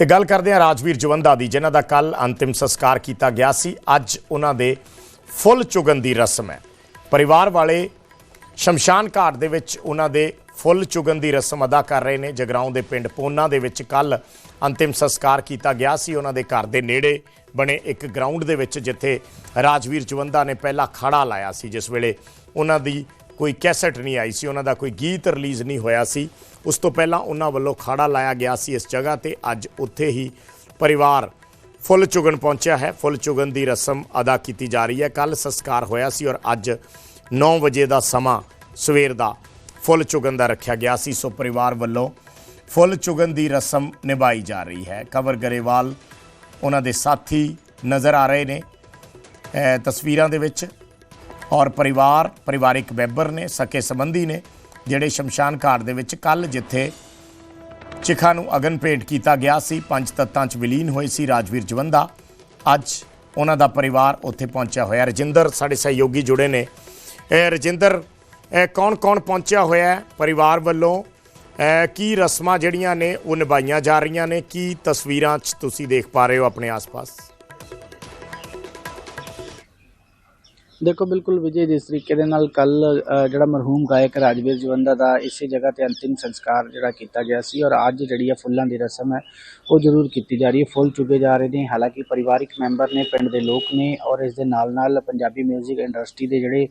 ਤੇ ਗੱਲ ਕਰਦੇ ਹਾਂ ਰਾਜਵੀਰ ਜਵੰਦਾ ਦੀ, ਜਿਨ੍ਹਾਂ ਦਾ ਕੱਲ ਅੰਤਿਮ ਸੰਸਕਾਰ ਕੀਤਾ ਗਿਆ ਸੀ। ਅੱਜ ਉਹਨਾਂ ਦੇ ਫੁੱਲ ਚੁਗਣ ਦੀ ਰਸਮ ਹੈ। ਪਰਿਵਾਰ ਵਾਲੇ ਸ਼ਮਸ਼ਾਨ ਘਾਟ ਦੇ ਵਿੱਚ ਉਹਨਾਂ ਦੇ ਫੁੱਲ ਚੁਗਣ ਦੀ ਰਸਮ ਅਦਾ ਕਰ ਰਹੇ ਨੇ। ਜਗਰਾਉਂ ਦੇ ਪਿੰਡ ਪੋਨਾ ਦੇ ਵਿੱਚ ਕੱਲ ਅੰਤਿਮ ਸੰਸਕਾਰ ਕੀਤਾ ਗਿਆ ਸੀ। ਉਹਨਾਂ ਦੇ ਘਰ ਦੇ ਨੇੜੇ ਬਣੇ ਇੱਕ ਗਰਾਊਂਡ ਦੇ ਵਿੱਚ, ਜਿੱਥੇ ਰਾਜਵੀਰ ਜਵੰਦਾ ਨੇ ਪਹਿਲਾ ਖੜਾ ਲਾਇਆ ਸੀ, ਜਿਸ ਵੇਲੇ ਉਹਨਾਂ ਦੀ ਕੋਈ ਕੈਸਟ ਨਹੀਂ ਆਈ ਸੀ, ਉਹਨਾਂ ਦਾ ਕੋਈ ਗੀਤ ਰਿਲੀਜ਼ ਨਹੀਂ ਹੋਇਆ ਸੀ। ਉਸ ਤੋਂ ਪਹਿਲਾਂ ਉਹਨਾਂ ਵੱਲੋਂ ਖਾੜਾ ਲਾਇਆ ਗਿਆ ਸੀ ਇਸ ਜਗ੍ਹਾ ਤੇ। ਅੱਜ ਉੱਥੇ ਹੀ ਪਰਿਵਾਰ ਫੁੱਲ ਚੁਗਣ ਪਹੁੰਚਿਆ ਹੈ। ਫੁੱਲ ਚੁਗਣ ਦੀ ਰਸਮ ਅਦਾ ਕੀਤੀ ਜਾ ਰਹੀ ਹੈ। ਕੱਲ ਸੰਸਕਾਰ ਹੋਇਆ ਸੀ ਔਰ ਅੱਜ 9 ਵਜੇ ਦਾ ਸਮਾਂ ਸਵੇਰ ਦਾ ਫੁੱਲ ਚੁਗਣ ਦਾ ਰੱਖਿਆ ਗਿਆ ਸੀ। ਸੋ ਪਰਿਵਾਰ ਵੱਲੋਂ ਫੁੱਲ ਚੁਗਣ ਦੀ ਰਸਮ ਨਿਭਾਈ ਜਾ ਰਹੀ ਹੈ। ਕਵਰ ਗਰੇਵਾਲ, ਉਹਨਾਂ ਦੇ ਸਾਥੀ ਨਜ਼ਰ ਆ ਰਹੇ ਨੇ। ਤਸਵੀਰਾਂ ਦੇ ਵਿੱਚ ਔਰ ਪਰਿਵਾਰ, ਪਰਿਵਾਰਿਕ ਮੈਂਬਰ ਨੇ, ਸਕੇ ਸੰਬੰਧੀ ਨੇ, ਜਿਹੜੇ ਸ਼ਮਸ਼ਾਨ ਘਾਟ ਦੇ ਵਿੱਚ ਕੱਲ ਜਿੱਥੇ ਚਿਖਾ ਨੂੰ ਅਗਨ ਭੇਟ ਕੀਤਾ ਗਿਆ ਸੀ, ਪੰਜ ਤੱਤਾਂ 'ਚ ਵਿਲੀਨ ਹੋਏ ਸੀ ਰਾਜਵੀਰ ਜਵੰਦਾ। ਅੱਜ ਉਹਨਾਂ ਦਾ ਪਰਿਵਾਰ ਉੱਥੇ ਪਹੁੰਚਿਆ ਹੋਇਆ ਰਜਿੰਦਰ, ਸਾਡੇ ਸਹਿਯੋਗੀ ਜੁੜੇ ਨੇ। ਇਹ ਰਜਿੰਦਰ ਕੌਣ-ਕੌਣ ਪਹੁੰਚਿਆ ਹੋਇਆ ਪਰਿਵਾਰ ਵੱਲੋਂ? ਕੀ ਰਸਮਾਂ ਜਿਹੜੀਆਂ ਨੇ, ਉਹ ਨਿਭਾਈਆਂ ਜਾ ਰਹੀਆਂ ਨੇ? ਕੀ ਤਸਵੀਰਾਂ 'ਚ ਤੁਸੀਂ ਦੇਖ ਪਾ ਰਹੇ ਹੋ ਆਪਣੇ ਆਸ-ਪਾਸ? ਦੇਖੋ, ਬਿਲਕੁਲ ਵਿਜੇ, ਜਿਸ ਤਰੀਕੇ ਦੇ ਨਾਲ ਕੱਲ ਜਿਹੜਾ ਮਰਹੂਮ ਗਾਇਕ ਰਾਜਵੀਰ ਜਵੰਦਾ ਦਾ ਇਸੇ ਜਗ੍ਹਾ ਤੇ ਅੰਤਿਮ ਸੰਸਕਾਰ ਜਿਹੜਾ ਕੀਤਾ ਗਿਆ ਸੀ ਔਰ ਅੱਜ ਜਿਹੜੀ ਆ ਫੁੱਲਾਂ ਦੀ ਰਸਮ ਹੈ, ਉਹ ਜ਼ਰੂਰ ਕੀਤੀ ਜਾ ਰਹੀ ਹੈ। ਫੁੱਲ ਚੁਗੇ ਜਾ ਰਹੇ ਨੇ, ਹਾਲਾਂਕਿ ਪਰਿਵਾਰਿਕ ਮੈਂਬਰ ਨੇ, ਪਿੰਡ ਦੇ ਲੋਕ ਨੇ ਔਰ ਇਸ ਦੇ ਨਾਲ ਨਾਲ ਪੰਜਾਬੀ 뮤직 ਇੰਡਸਟਰੀ ਦੇ ਜਿਹੜੇ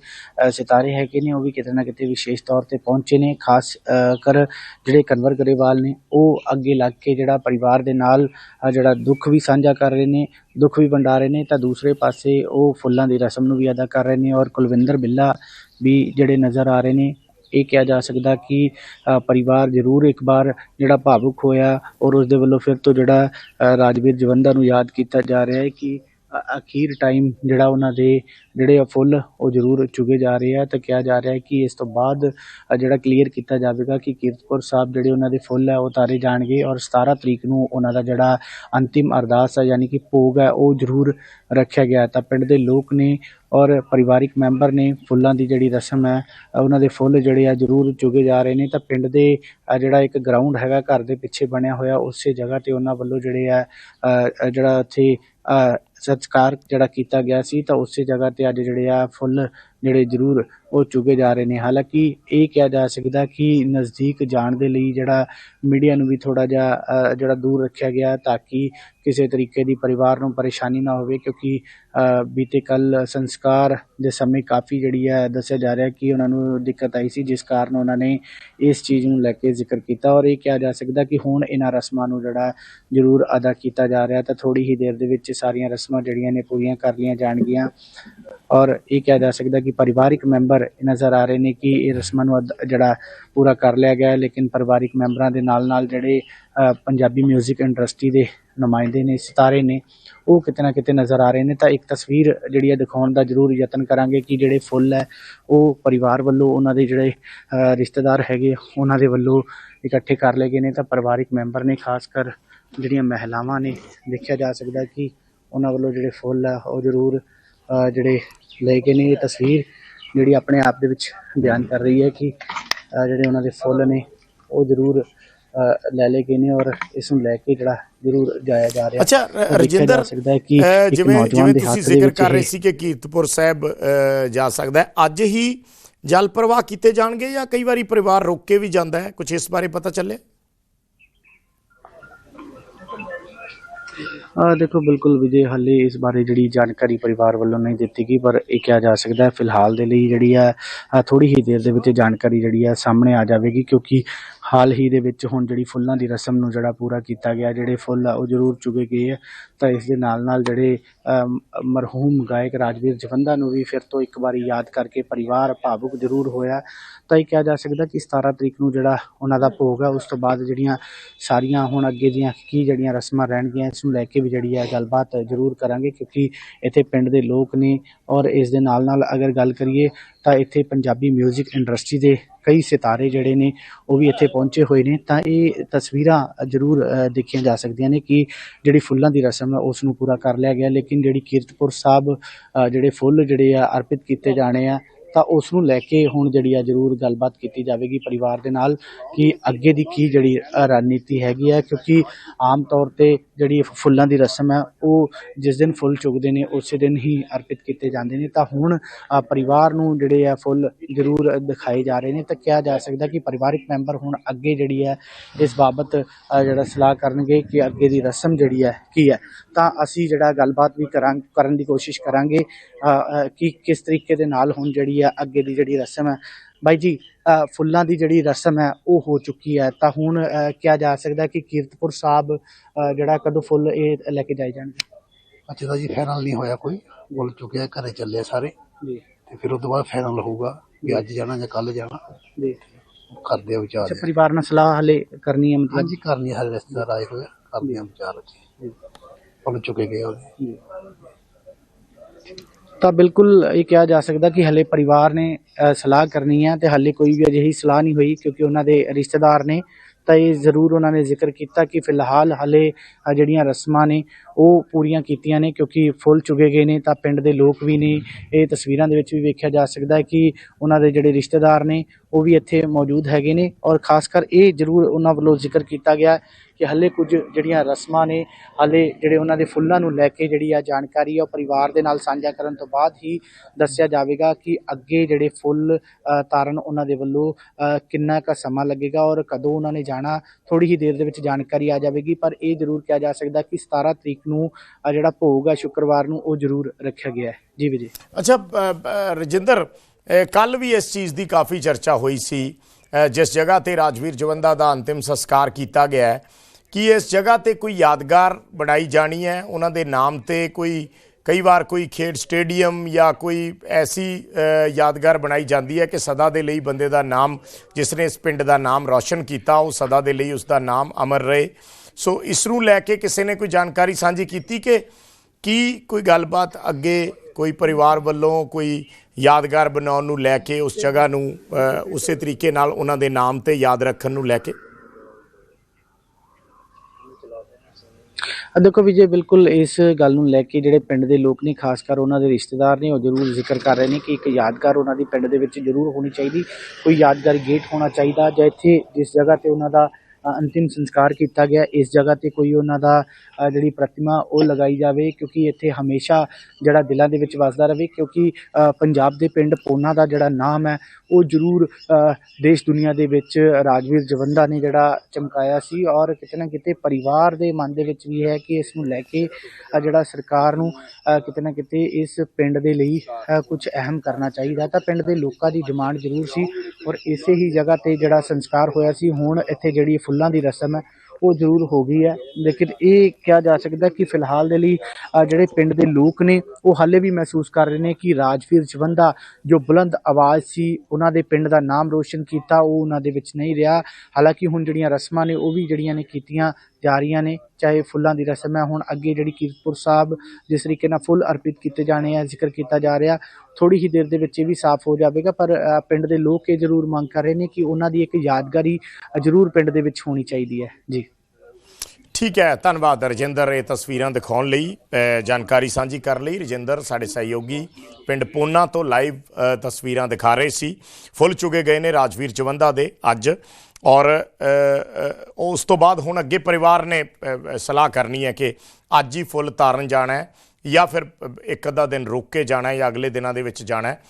ਸਿਤਾਰੇ ਹੈਗੇ ਨੇ, ਉਹ ਵੀ ਕਿਤੇ ਨਾ ਕਿਤੇ ਵਿਸ਼ੇਸ਼ ਤੌਰ ਤੇ ਪਹੁੰਚੇ ਨੇ। ਖਾਸ ਕਰ ਜਿਹੜੇ ਕਨਵਰ ਗਰੇਵਾਲ ਨੇ, ਉਹ ਅੱਗੇ ਲੱਗ ਕੇ ਜਿਹੜਾ ਪਰਿਵਾਰ ਦੇ ਨਾਲ ਜਿਹੜਾ ਦੁੱਖ ਵੀ ਸਾਂਝਾ ਕਰ ਰਹੇ ਨੇ ਦੁੱਖ ਵੀ ਵੰਡਾ ਰਹੇ ਨੇ, ਤਾਂ ਦੂਸਰੇ ਪਾਸੇ ਉਹ ਫੁੱਲਾਂ ਦੀ ਰਸਮ ਨੂੰ ਵੀ ਅਦਾ ਕਰ ਰਹੇ ਨੇ ਔਰ ਕੁਲਵਿੰਦਰ ਬਿੱਲਾ ਵੀ ਜਿਹੜੇ ਨਜ਼ਰ ਆ ਰਹੇ ਨੇ, ਇਹ ਕਿਹਾ ਜਾ ਸਕਦਾ ਕਿ ਪਰਿਵਾਰ ਜ਼ਰੂਰ ਇੱਕ ਵਾਰ ਜਿਹੜਾ ਭਾਵੁਕ ਹੋਇਆ ਔਰ ਉਸ ਦੇ ਵੱਲੋਂ ਫਿਰ ਤੋਂ ਜਿਹੜਾ ਰਾਜਵੀਰ ਜਵੰਦਾ ਨੂੰ ਯਾਦ ਕੀਤਾ ਜਾ ਰਿਹਾ ਹੈ ਕਿ ਅਖੀਰ ਟਾਈਮ ਜਿਹੜਾ ਉਹਨਾਂ ਦੇ ਜਿਹੜੇ ਆ ਫੁੱਲ, ਉਹ ਜ਼ਰੂਰ ਚੁਗੇ ਜਾ ਰਹੇ ਆ ਤਾਂ ਕਿਹਾ ਜਾ ਰਿਹਾ ਹੈ ਕਿ ਇਸ ਤੋਂ ਬਾਅਦ ਜਿਹੜਾ ਕਲੀਅਰ ਕੀਤਾ ਜਾਵੇਗਾ ਕਿ ਕੀਰਤਪੁਰ ਸਾਹਿਬ ਜਿਹੜੇ ਉਹਨਾਂ ਦੇ ਫੁੱਲ ਹੈ, ਉਹ ਉਤਾਰੇ ਜਾਣਗੇ ਔਰ 17 ਤਰੀਕ ਨੂੰ ਉਹਨਾਂ ਦਾ ਜਿਹੜਾ ਅੰਤਿਮ ਅਰਦਾਸ ਹੈ, ਯਾਨੀ ਕਿ ਭੋਗ ਹੈ, ਉਹ ਜ਼ਰੂਰ ਰੱਖਿਆ ਗਿਆ ਤਾਂ ਪਿੰਡ ਦੇ ਲੋਕ ਨੇ ਔਰ ਪਰਿਵਾਰਿਕ ਮੈਂਬਰ ਨੇ ਫੁੱਲਾਂ ਦੀ ਜਿਹੜੀ ਰਸਮ ਹੈ ਉਹਨਾਂ ਦੇ ਫੁੱਲ ਜਿਹੜੇ ਆ ਜ਼ਰੂਰ ਚੁਗੇ ਜਾ ਰਹੇ ਨੇ। ਤਾਂ ਪਿੰਡ ਦੇ ਜਿਹੜਾ ਇੱਕ ਗਰਾਊਂਡ ਹੈਗਾ, ਘਰ ਦੇ ਪਿੱਛੇ ਬਣਿਆ ਹੋਇਆ, ਉਸੇ ਜਗ੍ਹਾ ਤੇ ਉਹਨਾਂ ਵੱਲੋਂ ਜਿਹੜੇ ਆ ਜਿਹੜਾ ਉੱਥੇ ਅ, ਸੰਸਕਾਰ ਜਿਹੜਾ ਕੀਤਾ ਗਿਆ ਸੀ ਤਾਂ ਉਸੇ ਜਗ੍ਹਾ ਤੇ ਅੱਜ ਜਿਹੜੇ ਆ ਫੁੱਲ ਜਿਹੜੇ ਜ਼ਰੂਰ ਉਹ ਚੁਗੇ ਜਾ ਰਹੇ ਨੇ। ਹਾਲਾਂਕਿ ਇਹ ਕਿਹਾ ਜਾ ਸਕਦਾ ਕਿ ਨਜ਼ਦੀਕ ਜਾਣ ਦੇ ਲਈ ਜਿਹੜਾ ਮੀਡੀਆ ਨੂੰ ਵੀ ਥੋੜਾ ਜਿਹਾ ਜਿਹੜਾ ਦੂਰ ਰੱਖਿਆ ਗਿਆ ਤਾਂ ਕਿ ਕਿਸੇ ਤਰੀਕੇ ਦੀ ਪਰਿਵਾਰ ਨੂੰ ਪਰੇਸ਼ਾਨੀ ਨਾ ਹੋਵੇ ਕਿਉਂਕਿ ਬੀਤੇ ਕੱਲ ਸੰਸਕਾਰ ਦੇ ਸਮੇਂ ਕਾਫੀ ਜਿਹੜੀ ਹੈ ਦੱਸਿਆ ਜਾ ਰਿਹਾ ਕਿ ਉਹਨਾਂ ਨੂੰ ਦਿੱਕਤ ਆਈ ਸੀ ਜਿਸ ਕਾਰਨ ਉਹਨਾਂ ਨੇ ਇਸ ਚੀਜ਼ ਨੂੰ ਲੈ ਕੇ ਜ਼ਿਕਰ ਕੀਤਾ। ਔਰ ਇਹ ਕਿਹਾ ਜਾ ਸਕਦਾ ਕਿ ਹੁਣ ਇਹਨਾਂ ਰਸਮਾਂ ਨੂੰ ਜਿਹੜਾ ਜ਼ਰੂਰ ਅਦਾ ਕੀਤਾ ਜਾ ਰਿਹਾ ਤਾਂ ਥੋੜੀ ਹੀ ਦੇਰ ਦੇ ਵਿੱਚ ਸਾਰੀਆਂ ਰਸਮਾਂ ਰਸਮਾਂ ਜਿਹੜੀਆਂ ਨੇ ਪੂਰੀਆਂ ਕਰ ਲਈਆਂ ਜਾਣਗੀਆਂ। ਔਰ ਇਹ ਕਿਹਾ ਜਾ ਸਕਦਾ ਕਿ ਪਰਿਵਾਰਿਕ ਮੈਂਬਰ ਨਜ਼ਰ ਆ ਰਹੇ ਨੇ ਕਿ ਇਹ ਰਸਮਾਂ ਨੂੰ ਅਦ- ਜਿਹੜਾ ਪੂਰਾ ਕਰ ਲਿਆ ਗਿਆ ਲੇਕਿਨ ਪਰਿਵਾਰਿਕ ਮੈਂਬਰਾਂ ਦੇ ਨਾਲ ਨਾਲ ਜਿਹੜੇ ਪੰਜਾਬੀ 뮤직 ਇੰਡਸਟਰੀ ਦੇ ਨੁਮਾਇੰਦੇ ਨੇ, ਸਿਤਾਰੇ ਨੇ, ਉਹ ਕਿਤੇ ਨਾ ਕਿਤੇ ਨਜ਼ਰ ਆ ਰਹੇ ਨੇ। ਤਾਂ ਇੱਕ ਤਸਵੀਰ ਜਿਹੜੀ ਹੈ ਦਿਖਾਉਣ ਦਾ ਜ਼ਰੂਰ ਯਤਨ ਕਰਾਂਗੇ ਕਿ ਜਿਹੜੇ ਫੁੱਲ ਹੈ, ਉਹ ਪਰਿਵਾਰ ਵੱਲੋਂ ਉਹਨਾਂ ਦੇ ਜਿਹੜੇ ਰਿਸ਼ਤੇਦਾਰ ਹੈਗੇ ਉਹਨਾਂ ਦੇ ਵੱਲੋਂ ਇਕੱਠੇ ਕਰ ਲਏ ਗਏ ਨੇ। ਤਾਂ ਪਰਿਵਾਰਿਕ ਮੈਂਬਰ ਨੇ ਖਾਸ ਕਰ ਜਿਹੜੀਆਂ ਮਹਿਲਾਵਾਂ ਨੇ, ਦੇਖਿਆ ਜਾ ਸਕਦਾ ਕਿ ਉਹਨਾਂ ਵੱਲੋਂ ਜਿਹੜੇ ਫੁੱਲ ਆ ਉਹ ਜ਼ਰੂਰ ਜਿਹੜੇ ਲੈ ਕੇ ਨੇ ਇਹ ਤਸਵੀਰ ਜਿਹੜੀ ਆਪਣੇ ਆਪ ਦੇ ਵਿੱਚ ਬਿਆਨ ਕਰ ਰਹੀ ਹੈ ਕਿ ਜਿਹੜੇ ਉਹਨਾਂ ਦੇ ਫੁੱਲ ਨੇ ਉਹ ਜ਼ਰੂਰ ਲੈ ਲਏ ਗਏ ਨੇ ਔਰ ਇਸ ਨੂੰ ਲੈ ਕੇ ਜਿਹੜਾ ਜ਼ਰੂਰ ਜਾਇਆ ਜਾ ਰਿਹਾ। ਅੱਛਾ ਰਜਿੰਦਰ ਜਿਵੇਂ ਜਿਵੇਂ ਤੁਸੀਂ ਜ਼ਿਕਰ ਕਰ ਰਹੇ ਸੀ ਕਿ ਕੀਰਤਪੁਰ ਸਾਹਿਬ ਜਾ ਸਕਦਾ ਹੈ। ਅੱਜ ਹੀ ਜਲ ਪ੍ਰਵਾਹ ਕੀਤੇ ਜਾਣਗੇ ਜਾਂ ਕਈ ਵਾਰੀ ਪਰਿਵਾਰ ਰੋਕ ਕੇ ਵੀ ਜਾਂਦਾ ਹੈ? ਕੁਝ ਇਸ ਬਾਰੇ ਪਤਾ ਚੱਲਿਆ? ਦੇਖੋ, ਬਿਲਕੁਲ ਵਿਜੇ ਹਾਲੇ ਇਸ ਬਾਰੇ ਜਿਹੜੀ ਜਾਣਕਾਰੀ ਪਰਿਵਾਰ ਵੱਲੋਂ ਨਹੀਂ ਦਿੱਤੀ ਗਈ, ਪਰ ਇਹ ਕਿਹਾ ਜਾ ਸਕਦਾ ਹੈ ਫਿਲਹਾਲ ਦੇ ਲਈ ਜਿਹੜੀ ਹੈ ਥੋੜੀ ਹੀ ਦੇਰ ਦੇ ਵਿੱਚ ਜਾਣਕਾਰੀ ਜਿਹੜੀ ਹੈ ਸਾਹਮਣੇ ਆ ਜਾਵੇਗੀ, ਕਿਉਂਕਿ ਹਾਲ ਹੀ ਦੇ ਵਿੱਚ ਹੁਣ ਜਿਹੜੀ ਫੁੱਲਾਂ ਦੀ ਰਸਮ ਨੂੰ ਜਿਹੜਾ ਪੂਰਾ ਕੀਤਾ ਗਿਆ, ਜਿਹੜੇ ਫੁੱਲ ਆ ਉਹ ਜ਼ਰੂਰ ਚੁਗੇ ਗਏ ਆ, ਤਾਂ ਇਸ ਦੇ ਨਾਲ ਨਾਲ ਜਿਹੜੇ ਮਰਹੂਮ ਗਾਇਕ ਰਾਜਵੀਰ ਜਵੰਦਾ ਨੂੰ ਵੀ ਫਿਰ ਤੋਂ ਇੱਕ ਵਾਰੀ ਯਾਦ ਕਰਕੇ ਪਰਿਵਾਰ ਭਾਵੁਕ ਜ਼ਰੂਰ ਹੋਇਆ। ਤਾਂ ਇਹ ਕਿਹਾ ਜਾ ਸਕਦਾ ਕਿ 17 ਤਰੀਕ ਨੂੰ ਜਿਹੜਾ ਉਹਨਾਂ ਦਾ ਭੋਗ ਹੈ ਉਸ ਤੋਂ ਬਾਅਦ ਜਿਹੜੀਆਂ ਸਾਰੀਆਂ ਹੁਣ ਅੱਗੇ ਦੀਆਂ ਕੀ ਜਿਹੜੀਆਂ ਰਸਮਾਂ ਰਹਿਣਗੀਆਂ, ਇਸ ਨੂੰ ਲੈ ਕੇ ਵੀ ਜਿਹੜੀ ਹੈ ਗੱਲਬਾਤ ਜ਼ਰੂਰ ਕਰਾਂਗੇ, ਕਿਉਂਕਿ ਇੱਥੇ ਪਿੰਡ ਦੇ ਲੋਕ ਨੇ ਔਰ ਇਸ ਦੇ ਨਾਲ ਨਾਲ ਅਗਰ ਗੱਲ ਕਰੀਏ ਤਾਂ ਇੱਥੇ ਪੰਜਾਬੀ 뮤직 ਇੰਡਸਟਰੀ ਦੇ ਕਈ ਸਿਤਾਰੇ ਜਿਹੜੇ ਨੇ, ਉਹ ਵੀ ਇੱਥੇ ਪਹੁੰਚੇ ਹੋਏ ਨੇ। ਤਾਂ ਇਹ ਤਸਵੀਰਾਂ ਜ਼ਰੂਰ ਦੇਖੀਆਂ ਜਾ ਸਕਦੀਆਂ ਨੇ ਕਿ ਜਿਹੜੀ ਫੁੱਲਾਂ ਦੀ ਰਸਮ ਹੈ ਉਸ ਨੂੰ ਪੂਰਾ ਕਰ ਲਿਆ ਗਿਆ। ਲੇਕਿਨ ਜਿਹੜੀ ਕੀਰਤਪੁਰ ਸਾਹਿਬ ਜਿਹੜੇ ਫੁੱਲ ਜਿਹੜੇ ਆ, ਅਰਪਿਤ ਕੀਤੇ ਜਾਣੇ ਆ ਤਾਂ ਉਸ ਨੂੰ ਲੈ ਕੇ ਹੁਣ ਜਿਹੜੀ ਆ ਜ਼ਰੂਰ ਗੱਲਬਾਤ ਕੀਤੀ ਜਾਵੇਗੀ ਪਰਿਵਾਰ ਦੇ ਨਾਲ ਕਿ ਅੱਗੇ ਦੀ ਕੀ ਜਿਹੜੀ ਰਣਨੀਤੀ ਹੈਗੀ ਹੈ ਕਿਉਂਕਿ ਆਮ ਤੌਰ ਤੇ ਜਿਹੜੀ ਫੁੱਲਾਂ ਦੀ ਰਸਮ ਹੈ ਉਹ ਜਿਸ ਦਿਨ ਫੁੱਲ ਚੁਗਦੇ ਨੇ, ਉਸੇ ਦਿਨ ਹੀ ਅਰਪਿਤ ਕੀਤੇ ਜਾਂਦੇ ਨੇ। ਤਾਂ ਹੁਣ ਪਰਿਵਾਰ ਨੂੰ ਜਿਹੜੇ ਆ ਫੁੱਲ ਜ਼ਰੂਰ ਦਿਖਾਏ ਜਾ ਰਹੇ ਨੇ। ਤਾਂ ਕਿਹਾ ਜਾ ਸਕਦਾ ਕਿ ਪਰਿਵਾਰਿਕ ਮੈਂਬਰ ਹੁਣ ਅੱਗੇ ਜਿਹੜੀ ਹੈ ਇਸ ਬਾਬਤ ਜਿਹੜਾ ਸਲਾਹ ਕਰਨਗੇ ਕਿ ਅੱਗੇ ਦੀ ਰਸਮ ਜਿਹੜੀ ਹੈ ਕੀ ਹੈ ਤਾਂ ਅਸੀਂ ਜਿਹੜਾ ਗੱਲਬਾਤ ਵੀ ਕਰਾਂ, ਕਰਨ ਦੀ ਕੋਸ਼ਿਸ਼ ਕਰਾਂਗੇ ਕਿ ਕਿਸ ਤਰੀਕੇ ਦੇ ਨਾਲ ਹੁਣ ਜਿਹੜੀ ਹੈ ਅੱਗੇ ਦੀ ਜਿਹੜੀ ਰਸਮ ਹੈ। ਬਾਈ ਜੀ ਫੁੱਲਾਂ ਦੀ ਜਿਹੜੀ ਰਸਮ ਹੈ ਉਹ ਹੋ ਚੁੱਕੀ ਹੈ। ਤਾਂ ਹੁਣ ਕਿਹਾ ਜਾ ਸਕਦਾ ਕਿ ਕੀਰਤਪੁਰ ਸਾਹਿਬ ਜਿਹੜਾ ਕਦੋਂ ਫੁੱਲ ਇਹ ਲੈ ਕੇ ਜਾਏ ਜਾਣਗੇ? ਅੱਜ ਦਾ ਜੀ ਫਾਈਨਲ ਨਹੀਂ ਹੋਇਆ ਕੋਈ। ਬੋਲ ਚੁੱਕਿਆ ਘਰੇ ਚੱਲੇ ਆ ਸਾਰੇ। ਜੀ। ਤੇ ਫਿਰ ਉਸ ਤੋਂ ਬਾਅਦ ਫਾਈਨਲ ਹੋਊਗਾ ਵੀ ਅੱਜ ਜਾਣਾ ਜਾਂ ਕੱਲ ਜਾਣਾ। ਜੀ। ਕਰਦੇ ਆ ਵਿਚਾਰ। ਅੱਛਾ ਪਰਿਵਾਰ ਨਾਲ ਸਲਾਹ ਹਲੇ ਕਰਨੀ ਹੈ ਮਤਲਬ? ਹਾਂਜੀ ਕਰਨੀ ਹਰ ਰਿਸ਼ਤੇਦਾਰ ਆਏ ਹੋਏ ਆ, ਕਰਦੇ ਆ ਵਿਚਾਰ। ਜੀ। ਬੋਲ ਚੁੱਕੇ ਗਏ ਉਹਨੇ ਤਾਂ ਬਿਲਕੁਲ ਇਹ ਕਿਹਾ ਜਾ ਸਕਦਾ ਕਿ ਹਲੇ ਪਰਿਵਾਰ ਨੇ ਸਲਾਹ ਕਰਨੀ ਹੈ ਤੇ ਹਲੇ ਕੋਈ ਵੀ ਅਜਿਹੀ ਸਲਾਹ ਨਹੀਂ ਹੋਈ ਕਿਉਂਕਿ ਉਹਨਾਂ ਦੇ ਰਿਸ਼ਤੇਦਾਰ ਨੇ ਤਾਂ ਇਹ ਜ਼ਰੂਰ ਉਹਨਾਂ ਨੇ ਜ਼ਿਕਰ ਕੀਤਾ ਕਿ ਫਿਲਹਾਲ ਹਲੇ ਜਿਹੜੀਆਂ ਰਸਮਾਂ ਨੇ ਉਹ ਪੂਰੀਆਂ ਕੀਤੀਆਂ ਨੇ ਕਿਉਂਕਿ ਫੁੱਲ ਚੁਗੇ ਗਏ ਨੇ ਤਾਂ ਪਿੰਡ ਦੇ ਲੋਕ ਵੀ ਨੇ। ਇਹ ਤਸਵੀਰਾਂ ਦੇ ਵਿੱਚ ਵੀ ਵੇਖਿਆ ਜਾ ਸਕਦਾ ਹੈ ਕਿ ਉਹਨਾਂ ਦੇ ਜਿਹੜੇ ਰਿਸ਼ਤੇਦਾਰ ਨੇ ਉਹ ਵੀ ਇੱਥੇ ਮੌਜੂਦ ਹੈਗੇ ਨੇ ਔਰ ਖਾਸ ਕਰ ਇਹ ਜ਼ਰੂਰ ਉਹਨਾਂ ਵੱਲੋਂ ਜ਼ਿਕਰ ਕੀਤਾ ਗਿਆ ਕਿ ਹਲੇ ਕੁਝ ਜਿਹੜੀਆਂ ਰਸਮਾਂ ਨੇ, ਹਲੇ ਜਿਹੜੇ ਉਹਨਾਂ ਦੇ ਫੁੱਲਾਂ ਨੂੰ ਲੈ ਕੇ ਜਿਹੜੀ ਆ ਜਾਣਕਾਰੀ ਆ ਉਹ ਪਰਿਵਾਰ ਦੇ ਨਾਲ ਸਾਂਝਾ ਕਰਨ ਤੋਂ ਬਾਅਦ ਹੀ ਦੱਸਿਆ ਜਾਵੇਗਾ ਕਿ ਅੱਗੇ ਜਿਹੜੇ ਫੁੱਲ ਤਾਰਨ ਉਹਨਾਂ ਦੇ ਵੱਲੋਂ ਕਿੰਨਾ ਕੁ ਸਮਾਂ ਲੱਗੇਗਾ ਔਰ ਕਦੋਂ ਉਹਨਾਂ ਨੇ ਜਾਣਾ ਥੋੜੀ ਹੀ ਦੇਰ ਦੇ ਵਿੱਚ ਜਾਣਕਾਰੀ ਆ ਜਾਵੇਗੀ, ਪਰ ਇਹ ਜ਼ਰੂਰ ਕਿਹਾ ਜਾ ਸਕਦਾ ਕਿ 17 ਤਰੀਕ ਨੂੰ ਜਿਹੜਾ ਭੋਗ ਆ ਸ਼ੁੱਕਰਵਾਰ ਨੂੰ ਉਹ ਜ਼ਰੂਰ ਰੱਖਿਆ ਗਿਆ ਹੈ। ਜੀ ਵਿਜੇ। ਅੱਛਾ ਰਜਿੰਦਰ ਕੱਲ ਵੀ ਇਸ ਚੀਜ਼ ਦੀ ਕਾਫੀ ਚਰਚਾ ਹੋਈ ਸੀ ਜਿਸ ਜਗ੍ਹਾ ਤੇ ਰਾਜਵੀਰ ਜਵੰਦਾ ਦਾ ਅੰਤਿਮ ਸੰਸਕਾਰ ਕੀਤਾ ਗਿਆ ਹੈ। ਕਿ ਇਸ ਜਗ੍ਹਾ ਤੇ ਕੋਈ ਯਾਦਗਾਰ ਬਣਾਈ ਜਾਣੀ ਹੈ? ਉਹਨਾਂ ਦੇ ਨਾਮ ਤੇ ਕੋਈ, ਕਈ ਵਾਰ ਕੋਈ ਖੇਡ ਸਟੇਡੀਅਮ ਜਾਂ ਕੋਈ ਐਸੀ ਯਾਦਗਾਰ ਬਣਾਈ ਜਾਂਦੀ ਹੈ ਕਿ ਸਦਾ ਦੇ ਲਈ ਬੰਦੇ ਦਾ ਨਾਮ, ਜਿਸ ਨੇ ਇਸ ਪਿੰਡ ਦਾ ਨਾਮ ਰੌਸ਼ਨ ਕੀਤਾ, ਉਹ ਸਦਾ ਦੇ ਲਈ ਉਸ ਦਾ ਨਾਮ ਅਮਰ ਰਹੇ। ਸੋ ਇਸ ਨੂੰ ਲੈ ਕੇ ਕਿਸੇ ਨੇ ਕੋਈ ਜਾਣਕਾਰੀ ਸਾਂਝੀ ਕੀਤੀ ਕਿ ਕੀ ਕੋਈ ਗੱਲਬਾਤ ਅੱਗੇ ਕੋਈ ਪਰਿਵਾਰ ਵੱਲੋਂ ਕੋਈ ਯਾਦਗਾਰ ਬਣਾਉਣ ਨੂੰ ਲੈ ਕੇ ਉਸ ਜਗ੍ਹਾ ਨੂੰ ਉਸੇ ਤਰੀਕੇ ਨਾਲ ਉਹਨਾਂ ਦੇ ਨਾਮ ਤੇ ਯਾਦ ਰੱਖਣ ਨੂੰ ਲੈ ਕੇ? ਦੇਖੋ ਵਿਜੇ, ਬਿਲਕੁਲ ਇਸ ਗੱਲ ਨੂੰ ਲੈ ਕੇ ਜਿਹੜੇ ਪਿੰਡ ਦੇ ਲੋਕ ਨੇ, ਖਾਸ ਕਰ ਉਹਨਾਂ ਦੇ ਰਿਸ਼ਤੇਦਾਰ ਨੇ, ਉਹ ਜ਼ਰੂਰ ਜ਼ਿਕਰ ਕਰ ਰਹੇ ਨੇ ਕਿ ਇੱਕ ਯਾਦਗਾਰ ਉਹਨਾਂ ਦੀ ਪਿੰਡ ਦੇ ਵਿੱਚ ਜ਼ਰੂਰ ਹੋਣੀ ਚਾਹੀਦੀ। ਕੋਈ ਯਾਦਗਾਰ ਗੇਟ ਹੋਣਾ ਚਾਹੀਦਾ ਜਾਂ ਇੱਥੇ ਜਿਸ ਜਗ੍ਹਾ ਤੇ ਉਹਨਾਂ ਦਾ ਅੰਤਿਮ ਸੰਸਕਾਰ ਕੀਤਾ ਗਿਆ। ਇਸ ਜਗ੍ਹਾ ਤੇ ਕੋਈ ਉਹਨਾਂ ਦਾ ਜਿਹੜੀ ਪ੍ਰਤਿਮਾ ਉਹ ਲਗਾਈ ਜਾਵੇ, ਕਿਉਂਕਿ ਇੱਥੇ ਹਮੇਸ਼ਾ ਜਿਹੜਾ ਦਿਲਾਂ ਦੇ ਵਿੱਚ ਵਸਦਾ ਰਹੇ, ਕਿਉਂਕਿ ਪੰਜਾਬ ਦੇ ਪਿੰਡ ਪੋਨਾ ਦਾ ਜਿਹੜਾ ਨਾਮ ਹੈ, ਉਹ ਜ਼ਰੂਰ ਦੇਸ਼ ਦੁਨੀਆ ਦੇ ਵਿੱਚ ਰਾਜਵੀਰ ਜਵੰਦਾ ਨੇ ਜਿਹੜਾ ਚਮਕਾਇਆ ਸੀ। ਔਰ ਕਿਤੇ ਨਾ ਕਿਤੇ ਪਰਿਵਾਰ ਦੇ ਮਨ ਦੇ ਵਿੱਚ ਵੀ ਹੈ ਕਿ ਇਸ ਨੂੰ ਲੈ ਕੇ ਜਿਹੜਾ ਸਰਕਾਰ ਨੂੰ ਕਿਤੇ ਨਾ ਕਿਤੇ ਇਸ ਪਿੰਡ ਦੇ ਲਈ ਕੁਝ ਅਹਿਮ ਕਰਨਾ ਚਾਹੀਦਾ। ਤਾਂ ਪਿੰਡ ਦੇ ਲੋਕਾਂ ਦੀ ਡਿਮਾਂਡ ਜ਼ਰੂਰ ਸੀ। ਔਰ ਇਸੇ ਹੀ ਜਗ੍ਹਾ ਤੇ ਜਿਹੜਾ ਸੰਸਕਾਰ ਹੋਇਆ ਸੀ, ਹੁਣ ਇੱਥੇ ਜਿਹੜੀ ਫੁੱਲਾਂ ਦੀ ਰਸਮ ਹੈ, ਉਹ ਜ਼ਰੂਰ ਹੋ ਗਈ ਹੈ। ਲੇਕਿਨ ਇਹ ਕਿਹਾ ਜਾ ਸਕਦਾ ਕਿ ਫਿਲਹਾਲ ਦੇ ਲਈ ਜਿਹੜੇ ਪਿੰਡ ਦੇ ਲੋਕ ਨੇ, ਉਹ ਹਾਲੇ ਵੀ ਮਹਿਸੂਸ ਕਰ ਰਹੇ ਨੇ ਕਿ ਰਾਜਵੀਰ ਜਵੰਦਾ ਜੋ ਬੁਲੰਦ ਆਵਾਜ਼ ਸੀ, ਉਹਨਾਂ ਦੇ ਪਿੰਡ ਦਾ ਨਾਮ ਰੋਸ਼ਨ ਕੀਤਾ, ਉਹ ਉਹਨਾਂ ਦੇ ਵਿੱਚ ਨਹੀਂ ਰਿਹਾ। ਹਾਲਾਂਕਿ ਹੁਣ ਜਿਹੜੀਆਂ ਰਸਮਾਂ ਨੇ, ਉਹ ਵੀ ਜਿਹੜੀਆਂ ਨੇ ਕੀਤੀਆਂ ਜਾ ਰਹੀਆਂ ਨੇ, ਚਾਹੇ ਫੁੱਲਾਂ ਦੀ ਰਸਮ ਹੈ, ਹੁਣ ਅੱਗੇ ਜਿਹੜੀ ਕੀਰਤਪੁਰ ਸਾਹਿਬ ਜਿਸ ਤਰੀਕੇ ਨਾਲ ਫੁੱਲ ਅਰਪਿਤ ਕੀਤੇ ਜਾਣੇ ਆ, ਜ਼ਿਕਰ ਕੀਤਾ ਜਾ ਰਿਹਾ ਥੋੜੀ ਹੀ ਦੇਰ ਦੇ ਵਿੱਚ ਇਹ ਵੀ ਸਾਫ਼ ਹੋ ਜਾਵੇਗਾ, ਪਰ ਪਿੰਡ ਦੇ ਲੋਕ ਇਹ ਜ਼ਰੂਰ ਮੰਗ ਕਰ ਰਹੇ ਨੇ ਕਿ ਉਹਨਾਂ ਦੀ ਇੱਕ ਯਾਦਗਾਰੀ ਜ਼ਰੂਰ ਪਿੰਡ ਦੇ ਵਿੱਚ ਹੋਣੀ ਚਾਹੀਦੀ ਹੈ। ਜੀ। ਠੀਕ ਹੈ, ਧੰਨਵਾਦ ਰਜਿੰਦਰ, ਇਹ ਤਸਵੀਰਾਂ ਦਿਖਾਉਣ ਲਈ ਜਾਣਕਾਰੀ ਸਾਂਝੀ ਕਰਨ ਲਈ। ਰਜਿੰਦਰ, ਸਾਡੇ ਸਹਿਯੋਗੀ ਪਿੰਡ ਪੋਨਾ ਤੋਂ ਲਾਈਵ ਤਸਵੀਰਾਂ ਦਿਖਾ ਰਹੇ ਸੀ। ਫੁੱਲ ਚੁਗੇ ਗਏ ਨੇ ਰਾਜਵੀਰ ਜਵੰਦਾ ਦੇ ਅੱਜ। ਔਰ ਉਸ ਤੋਂ ਬਾਅਦ ਹੁਣ ਅੱਗੇ ਪਰਿਵਾਰ ਨੇ ਸਲਾਹ ਕਰਨੀ ਹੈ ਕਿ ਅੱਜ ਹੀ ਫੁੱਲ ਤਾਰਨ ਜਾਣਾ ਹੈ ਜਾਂ ਫਿਰ ਇੱਕ ਅੱਧਾ ਦਿਨ ਰੁਕ ਕੇ ਜਾਣਾ ਹੈ ਜਾਂ ਅਗਲੇ ਦਿਨਾਂ ਦੇ ਵਿੱਚ ਜਾਣਾ ਹੈ,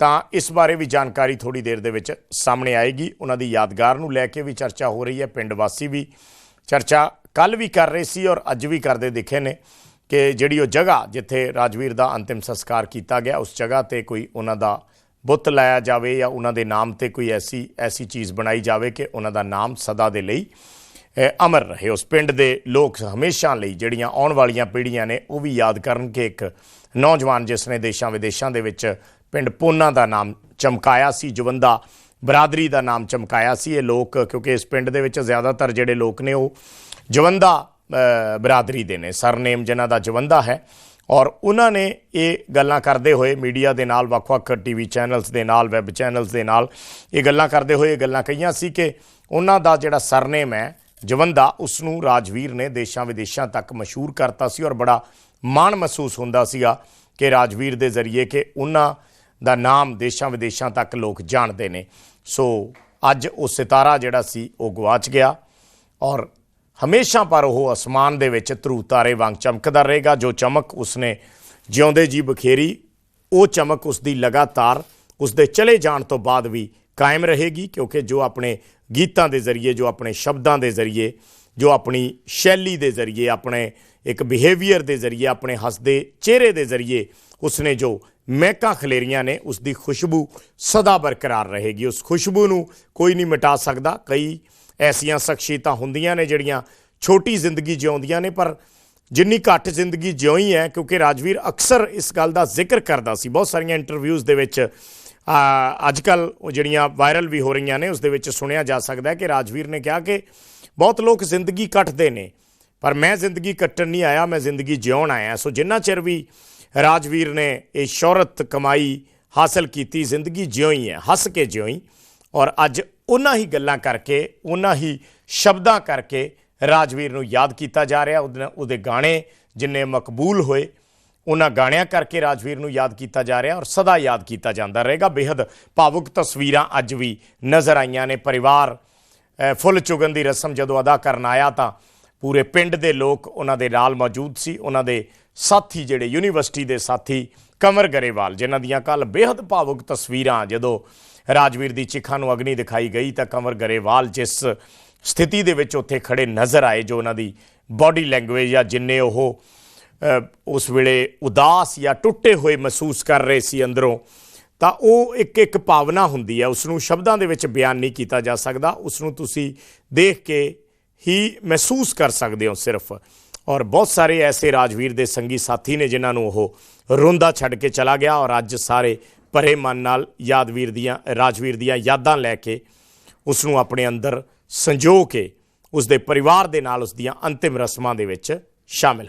ਤਾਂ ਇਸ ਬਾਰੇ ਵੀ ਜਾਣਕਾਰੀ ਥੋੜੀ ਦੇਰ ਦੇ ਵਿੱਚ ਸਾਹਮਣੇ ਆਏਗੀ। ਉਹਨਾਂ ਦੀ ਯਾਦਗਾਰ ਨੂੰ ਲੈ ਕੇ ਵੀ ਚਰਚਾ ਹੋ ਰਹੀ ਹੈ, ਪਿੰਡ ਵਾਸੀ ਵੀ ਚਰਚਾ ਕੱਲ ਵੀ ਕਰ ਰਹੇ ਸੀ ਔਰ ਅੱਜ ਵੀ ਕਰਦੇ ਦਿਖੇ ਨੇ ਕਿ ਜਿਹੜੀ ਉਹ ਜਗ੍ਹਾ ਜਿੱਥੇ ਰਾਜਵੀਰ ਦਾ ਅੰਤਿਮ ਸੰਸਕਾਰ ਕੀਤਾ ਗਿਆ, ਉਸ ਜਗ੍ਹਾ ਤੇ ਕੋਈ ਉਹਨਾਂ ਦਾ ਬੁੱਤ ਲਾਇਆ ਜਾਵੇ ਜਾਂ ਉਹਨਾਂ ਦੇ ਨਾਮ ਤੇ ਕੋਈ ਐਸੀ ਐਸੀ ਚੀਜ਼ ਬਣਾਈ ਜਾਵੇ ਕਿ ਉਹਨਾਂ ਦਾ ਨਾਮ ਸਦਾ ਦੇ ਲਈ ਅਮਰ ਰਹੇ। ਉਸ ਪਿੰਡ ਦੇ ਲੋਕ ਹਮੇਸ਼ਾ ਲਈ ਜਿਹੜੀਆਂ ਆਉਣ ਵਾਲੀਆਂ ਪੀੜ੍ਹੀਆਂ ਨੇ, ਉਹ ਵੀ ਯਾਦ ਕਰਨ ਕਿ ਇੱਕ ਨੌਜਵਾਨ ਜਿਸ ਨੇ ਦੇਸ਼ਾਂ ਵਿਦੇਸ਼ਾਂ ਦੇ ਵਿੱਚ ਪਿੰਡ ਪੋਨਾ ਦਾ ਨਾਮ ਚਮਕਾਇਆ ਸੀ, ਜਵੰਦਾ ਬਰਾਦਰੀ ਦਾ ਨਾਮ ਚਮਕਾਇਆ ਸੀ। ਇਹ ਲੋਕ, ਕਿਉਂਕਿ ਇਸ ਪਿੰਡ ਦੇ ਵਿੱਚ ਜ਼ਿਆਦਾਤਰ ਜਿਹੜੇ ਲੋਕ ਨੇ ਉਹ ਜਵੰਦਾ ਬਰਾਦਰੀ ਦੇ ਨੇ। ਸਰਨੇਮ ਜਿਨ੍ਹਾਂ ਦਾ ਜਵੰਦਾ ਹੈ ਔਰ ਉਹਨਾਂ ਨੇ ਇਹ ਗੱਲਾਂ ਕਰਦੇ ਹੋਏ ਮੀਡੀਆ ਦੇ ਨਾਲ, ਵੱਖ-ਵੱਖ ਟੀਵੀ ਚੈਨਲਸ ਦੇ ਨਾਲ, ਵੈਬ ਚੈਨਲਸ ਦੇ ਨਾਲ ਇਹ ਗੱਲਾਂ ਕਰਦੇ ਹੋਏ ਇਹ ਗੱਲਾਂ ਕਹੀਆਂ ਸੀ ਕਿ ਉਹਨਾਂ ਦਾ ਜਿਹੜਾ ਸਰਨੇਮ ਹੈ, ਜਵੰਦਾ ਉਸ ਨੂੰ ਰਾਜਵੀਰ ਨੇ ਦੇਸ਼ਾਂ ਵਿਦੇਸ਼ਾਂ ਤੱਕ ਮਸ਼ਹੂਰ ਕਰਤਾ ਸੀ ਔਰ ਬੜਾ ਮਾਣ ਮਹਿਸੂਸ ਹੁੰਦਾ ਸੀਗਾ ਕਿ ਰਾਜਵੀਰ ਦੇ ਜ਼ਰੀਏ ਕਿ ਉਹਨਾਂ ਦਾ ਨਾਮ ਦੇਸ਼ਾਂ ਵਿਦੇਸ਼ਾਂ ਤੱਕ ਲੋਕ ਜਾਣਦੇ ਨੇ। ਸੋ ਅੱਜ ਉਹ ਸਿਤਾਰਾ ਜਿਹੜਾ ਸੀ, ਉਹ ਗਵਾਚ ਗਿਆ ਔਰ ਹਮੇਸ਼ਾ ਪਰ ਉਹ ਅਸਮਾਨ ਦੇ ਵਿੱਚ ਧਰੂ ਤਾਰੇ ਵਾਂਗ ਚਮਕਦਾ ਰਹੇਗਾ, ਜੋ ਚਮਕ ਉਸਨੇ ਜਿਉਂਦੇ ਜੀ ਬਖੇਰੀ, ਉਹ ਚਮਕ ਉਸ ਦੀ ਲਗਾਤਾਰ ਉਸ ਦੇ ਚਲੇ ਜਾਣ ਤੋਂ ਬਾਅਦ ਵੀ ਕਾਇਮ ਰਹੇਗੀ, ਕਿਉਂਕਿ ਜੋ ਆਪਣੇ ਗੀਤਾਂ ਦੇ ਜ਼ਰੀਏ, ਜੋ ਆਪਣੇ ਸ਼ਬਦਾਂ ਦੇ ਜ਼ਰੀਏ, ਜੋ ਆਪਣੀ ਸ਼ੈਲੀ ਦੇ ਜ਼ਰੀਏ, ਆਪਣੇ ਇੱਕ ਬਿਹੇਵੀਅਰ ਦੇ ਜ਼ਰੀਏ, ਆਪਣੇ ਹੱਸਦੇ ਚਿਹਰੇ ਦੇ ਜ਼ਰੀਏ ਉਸਨੇ ਜੋ ਮਹਿਕਾਂ ਖਲੇਰੀਆਂ ਨੇ ਉਸ ਦੀ ਖੁਸ਼ਬੂ ਸਦਾ ਬਰਕਰਾਰ ਰਹੇਗੀ। ਉਸ ਖੁਸ਼ਬੂ ਨੂੰ ਕੋਈ ਨਹੀਂ ਮਿਟਾ ਸਕਦਾ। ਕਈ ਐਸੀਆਂ ਸ਼ਖਸੀਅਤਾਂ ਹੁੰਦੀਆਂ ਨੇ ਜਿਹੜੀਆਂ ਛੋਟੀ ਜ਼ਿੰਦਗੀ ਜਿਉਂਦੀਆਂ ਨੇ, ਪਰ ਜਿੰਨੀ ਘੱਟ ਜ਼ਿੰਦਗੀ ਜਿਉਈ ਹੈ ਕਿਉਂਕਿ ਰਾਜਵੀਰ ਅਕਸਰ ਇਸ ਗੱਲ ਦਾ ਜ਼ਿਕਰ ਕਰਦਾ ਸੀ। ਬਹੁਤ ਸਾਰੀਆਂ ਇੰਟਰਵਿਊਜ਼ ਦੇ ਵਿੱਚ ਅੱਜ ਕੱਲ ਉਹ ਜਿਹੜੀਆਂ ਵਾਇਰਲ ਵੀ ਹੋ ਰਹੀਆਂ ਨੇ, ਉਸ ਦੇ ਵਿੱਚ ਸੁਣਿਆ ਜਾ ਸਕਦਾ ਹੈ ਕਿ ਰਾਜਵੀਰ ਨੇ ਕਿਹਾ ਕਿ ਬਹੁਤ ਲੋਕ ਜ਼ਿੰਦਗੀ ਕੱਟਦੇ ਨੇ, ਪਰ ਮੈਂ ਜ਼ਿੰਦਗੀ ਕੱਟਣ ਨਹੀਂ ਆਇਆ, ਮੈਂ ਜ਼ਿੰਦਗੀ ਜਿਉਣ ਆਇਆ। ਸੋ ਜਿੰਨਾ ਚਿਰ ਵੀ ਰਾਜਵੀਰ ਨੇ ਇਹ ਸ਼ੌਹਰਤ ਕਮਾਈ ਹਾਸਲ ਕੀਤੀ, ਜ਼ਿੰਦਗੀ ਜਿਉਈ ਹੈ ਹੱਸ ਕੇ ਜਿਉਈ ਔਰ ਅੱਜ ਉਹਨਾਂ ਹੀ ਗੱਲਾਂ ਕਰਕੇ, ਉਹਨਾਂ ਹੀ ਸ਼ਬਦਾਂ ਕਰਕੇ ਰਾਜਵੀਰ ਨੂੰ ਯਾਦ ਕੀਤਾ ਜਾ ਰਿਹਾ। ਉਹਦੇ ਗਾਣੇ ਜਿੰਨੇ ਮਕਬੂਲ ਹੋਏ, ਉਹਨਾਂ ਗਾਣਿਆਂ ਕਰਕੇ ਰਾਜਵੀਰ ਨੂੰ ਯਾਦ ਕੀਤਾ ਜਾ ਰਿਹਾ ਔਰ ਸਦਾ ਯਾਦ ਕੀਤਾ ਜਾਂਦਾ ਰਹੇਗਾ। ਬੇहद ਭਾਵੁਕ ਤਸਵੀਰਾਂ ਅੱਜ ਵੀ ਨਜ਼ਰ ਆਈਆਂ ਨੇ। ਪਰਿਵਾਰ ਫੁੱਲ ਚੁਗਣ ਦੀ ਰਸਮ ਜਦੋਂ ਅਦਾ ਕਰਨ ਆਇਆ ਤਾਂ ਪੂਰੇ ਪਿੰਡ ਦੇ ਲੋਕ ਉਹਨਾਂ ਦੇ ਨਾਲ ਮੌਜੂਦ ਸੀ। ਉਹਨਾਂ ਦੇ ਸਾਥੀ ਜਿਹੜੇ ਯੂਨੀਵਰਸਿਟੀ ਦੇ ਸਾਥੀ, ਕਮਰ ਗਰੇਵਾਲ, ਜਿਨ੍ਹਾਂ ਦੀਆਂ ਕੱਲ ਬੇहद ਭਾਵੁਕ ਤਸਵੀਰਾਂ ਜਦੋਂ ਰਾਜਵੀਰ ਦੀ ਚਿੱਖਾਂ ਨੂੰ ਅਗਨੀ ਦਿਖਾਈ ਗਈ ਤਾਂ ਕੰਵਰ ਗਰੇਵਾਲ ਜਿਸ ਸਥਿਤੀ ਦੇ ਵਿੱਚ ਉੱਥੇ ਖੜੇ ਨਜ਼ਰ ਆਏ, ਜੋ ਉਹਨਾਂ ਦੀ ਬਾਡੀ ਲੈਂਗੁਏਜ ਜਾਂ ਜਿੰਨੇ ਉਹ ਉਸ ਵੇਲੇ ਉਦਾਸ ਜਾਂ ਟੁੱਟੇ ਹੋਏ ਮਹਿਸੂਸ ਕਰ ਰਹੇ ਸੀ ਅੰਦਰੋਂ, ਤਾਂ ਉਹ ਇੱਕ ਇੱਕ ਭਾਵਨਾ ਹੁੰਦੀ ਹੈ ਉਸ ਨੂੰ ਸ਼ਬਦਾਂ ਦੇ ਵਿੱਚ ਬਿਆਨ ਨਹੀਂ ਕੀਤਾ ਜਾ ਸਕਦਾ ਉਸ ਨੂੰ ਤੁਸੀਂ ਦੇਖ ਕੇ ਹੀ ਮਹਿਸੂਸ ਕਰ ਸਕਦੇ ਹੋ ਸਿਰਫ। ਔਰ ਬਹੁਤ ਸਾਰੇ ਐਸੇ ਰਾਜਵੀਰ ਦੇ ਸੰਗੀ ਸਾਥੀ ਨੇ ਜਿਨ੍ਹਾਂ ਨੂੰ ਉਹ ਰੋਂਦਾ ਛੱਡ ਕੇ ਚਲਾ ਗਿਆ, ਔਰ ਅੱਜ ਸਾਰੇ ਭਰੇ ਮਨ ਨਾਲ ਯਾਦਵੀਰ ਦੀਆਂ, ਰਾਜਵੀਰ ਦੀਆਂ ਯਾਦਾਂ ਲੈ ਕੇ ਉਸ ਨੂੰ ਆਪਣੇ ਅੰਦਰ ਸੰਜੋ ਕੇ ਉਸ ਦੇ ਪਰਿਵਾਰ ਦੇ ਨਾਲ ਉਸ ਦੀਆਂ ਅੰਤਿਮ ਰਸਮਾਂ ਦੇ ਵਿੱਚ ਸ਼ਾਮਿਲ